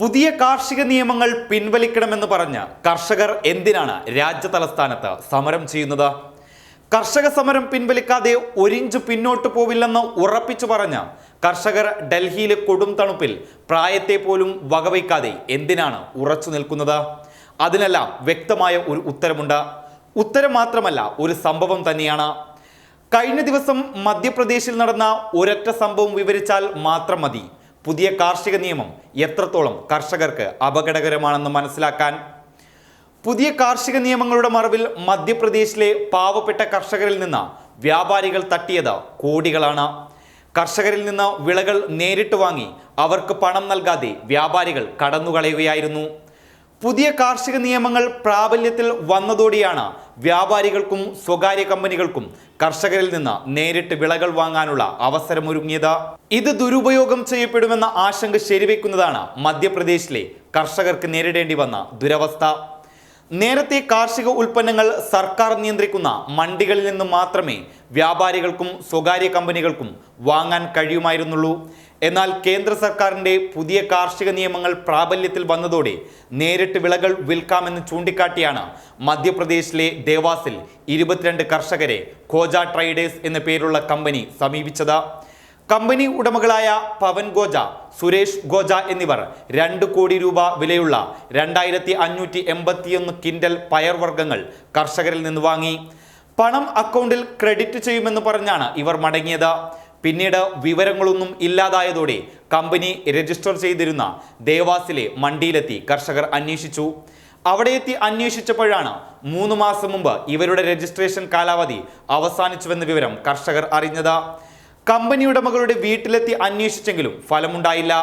പുതിയ കാർഷിക നിയമങ്ങൾ പിൻവലിക്കണമെന്ന് പറഞ്ഞ് കർഷകർ എന്തിനാണ് രാജ്യ തലസ്ഥാനത്ത് സമരം ചെയ്യുന്നത്? കർഷക സമരം പിൻവലിക്കാതെ ഒരിഞ്ച് പിന്നോട്ട് പോവില്ലെന്ന് ഉറപ്പിച്ചു പറഞ്ഞ കർഷകർ ഡൽഹിയിലെ കൊടും തണുപ്പിൽ പ്രായത്തെ പോലും വകവയ്ക്കാതെ എന്തിനാണ് ഉറച്ചു നിൽക്കുന്നത്? അതിനെല്ലാം വ്യക്തമായ ഒരു ഉത്തരമുണ്ട്. ഉത്തരം മാത്രമല്ല ഒരു സംഭവം തന്നെയാണ്. കഴിഞ്ഞ ദിവസം മധ്യപ്രദേശിൽ നടന്ന ഒരൊറ്റ സംഭവം വിവരിച്ചാൽ മാത്രം മതി. പുതിയ കാർഷിക നിയമം എത്രത്തോളം കർഷകർക്ക് അപകടകരമാണെന്ന് മനസ്സിലാക്കാൻ? പുതിയ കാർഷിക നിയമങ്ങളുടെ മറവിൽ മധ്യപ്രദേശിലെ പാവപ്പെട്ട കർഷകരിൽ നിന്ന് വ്യാപാരികൾ തട്ടിയത് കോടികളാണ്. കർഷകരിൽ നിന്ന് വിളകൾ നേരിട്ട് വാങ്ങി അവർക്ക് പണം നൽകാതെ വ്യാപാരികൾ കടന്നുകളയുകയായിരുന്നു. പുതിയ കാർഷിക നിയമങ്ങൾ പ്രാബല്യത്തിൽ വന്നതോടെയാണ് വ്യാപാരികൾക്കും സ്വകാര്യ കമ്പനികൾക്കും കർഷകരിൽ നിന്ന് നേരിട്ട് വിളകൾ വാങ്ങാനുള്ള അവസരമൊരുങ്ങിയത്. ഇത് ദുരുപയോഗം ചെയ്യപ്പെടുമെന്ന ആശങ്ക ശരിവെക്കുന്നതാണ് മധ്യപ്രദേശിലെ കർഷകർക്ക് നേരിടേണ്ടി വന്ന ദുരവസ്ഥ. നേരത്തെ കാർഷിക ഉൽപ്പന്നങ്ങൾ സർക്കാർ നിയന്ത്രിക്കുന്ന മണ്ടികളിൽ നിന്ന് മാത്രമേ വ്യാപാരികൾക്കും സ്വകാര്യ കമ്പനികൾക്കും വാങ്ങാൻ കഴിയുമായിരുന്നുള്ളൂ. എന്നാൽ കേന്ദ്ര സർക്കാരിന്റെ പുതിയ കാർഷിക നിയമങ്ങൾ പ്രാബല്യത്തിൽ വന്നതോടെ നേരിട്ട് വിളകൾ വിൽക്കാമെന്ന് ചൂണ്ടിക്കാട്ടിയാണ് മധ്യപ്രദേശിലെ ദേവാസിൽ ഇരുപത്തിരണ്ട് കർഷകരെ ഖോജ ട്രേഡേഴ്സ് എന്ന പേരുള്ള കമ്പനി സമീപിച്ചത്. കമ്പനി ഉടമകളായ പവൻ ഗോജ സുരേഷ് ഗോജ എന്നിവർ രണ്ട് കോടി രൂപ വിലയുള്ള രണ്ടായിരത്തി അഞ്ഞൂറ്റി എൺപത്തിയൊന്ന് കിൻഡൽ പയർവർഗങ്ങൾ കർഷകരിൽ നിന്ന് വാങ്ങി. പണം അക്കൗണ്ടിൽ ക്രെഡിറ്റ് ചെയ്യുമെന്ന് പറഞ്ഞാണ് ഇവർ മടങ്ങിയത്. പിന്നീട് വിവരങ്ങളൊന്നും ഇല്ലാതായതോടെ കമ്പനി രജിസ്റ്റർ ചെയ്തിരുന്ന ദേവാസിലെ മണ്ടിയിലെത്തി കർഷകർ അന്വേഷിച്ചു. അവിടെ എത്തി അന്വേഷിച്ചപ്പോഴാണ് മൂന്ന് മാസം മുമ്പ് ഇവരുടെ രജിസ്ട്രേഷൻ കാലാവധി അവസാനിച്ചുവെന്ന വിവരം കർഷകർ അറിഞ്ഞത്. കമ്പനി ഉടമകളുടെ വീട്ടിലെത്തി അന്വേഷിച്ചെങ്കിലും ഫലമുണ്ടായില്ല.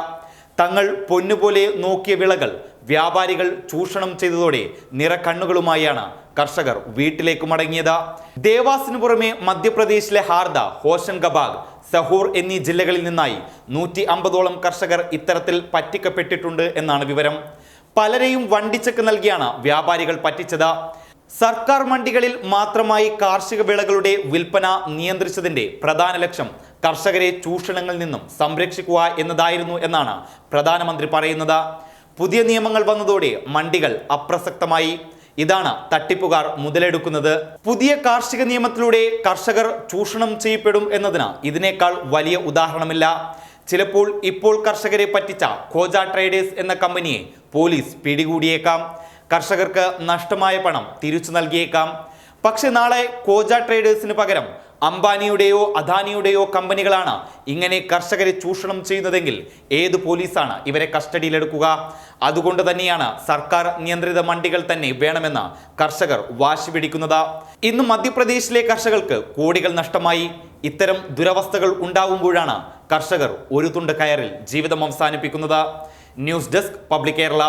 തങ്ങൾ പൊന്നുപോലെ നോക്കിയ വിളകൾ വ്യാപാരികൾ ചൂഷണം ചെയ്തതോടെ നിറക്കണ്ണുകളുമായാണ് കർഷകർ വീട്ടിലേക്ക് മടങ്ങിയത്. ദേവാസിന് പുറമെ മധ്യപ്രദേശിലെ ഹാർദ ഹോഷൻഗബാഗ് സഹൂർ എന്നീ ജില്ലകളിൽ നിന്നായി നൂറ്റി അമ്പതോളം കർഷകർ ഇത്തരത്തിൽ പറ്റിക്കപ്പെട്ടിട്ടുണ്ട് എന്നാണ് വിവരം. പലരെയും വണ്ടിച്ചക്ക് നൽകിയാണ് വ്യാപാരികൾ പറ്റിച്ചത്. സർക്കാർ മണ്ടികളിൽ മാത്രമായി കാർഷിക വിളകളുടെ വിൽപ്പന നിയന്ത്രിച്ചതിന്റെ പ്രധാന ലക്ഷ്യം കർഷകരെ ചൂഷണങ്ങളിൽ നിന്നും സംരക്ഷിക്കുക എന്നതായിരുന്നു എന്നാണ് പ്രധാനമന്ത്രി പറയുന്നത്. പുതിയ നിയമങ്ങൾ വന്നതോടെ മണ്ടികൾ അപ്രസക്തമായി. ഇതാണ് തട്ടിപ്പുകാർ മുതലെടുക്കുന്നത്. പുതിയ കാർഷിക നിയമത്തിലൂടെ കർഷകർ ചൂഷണം ചെയ്യപ്പെടും എന്നതിന് ഇതിനേക്കാൾ വലിയ ഉദാഹരണമില്ല. ചിലപ്പോൾ ഇപ്പോൾ കർഷകരെ പറ്റിച്ച ഖോജ ട്രേഡേഴ്സ് എന്ന കമ്പനിയെ പോലീസ് പിടികൂടിയേക്കാം. കർഷകർക്ക് നഷ്ടമായ പണം തിരിച്ചു നൽകിയേക്കാം. പക്ഷെ നാളെ കോജ ട്രേഡേഴ്സിന് പകരം അംബാനിയുടെയോ അദാനിയുടെയോ കമ്പനികളാണ് ഇങ്ങനെ കർഷകരെ ചൂഷണം ചെയ്യുന്നതെങ്കിൽ ഏത് പോലീസാണ് ഇവരെ കസ്റ്റഡിയിലെടുക്കുക? അതുകൊണ്ട് തന്നെയാണ് സർക്കാർ നിയന്ത്രിത മണ്ടികൾ തന്നെ വേണമെന്ന് കർഷകർ വാശി പിടിക്കുന്നത്. ഇന്ന് മധ്യപ്രദേശിലെ കർഷകർക്ക് കോടികൾ നഷ്ടമായി. ഇത്തരം ദുരവസ്ഥകൾ ഉണ്ടാകുമ്പോഴാണ് കർഷകർ ഒരു തുണ്ട് കയറിൽ ജീവിതം അവസാനിപ്പിക്കുന്നത്. News desk public Kerala.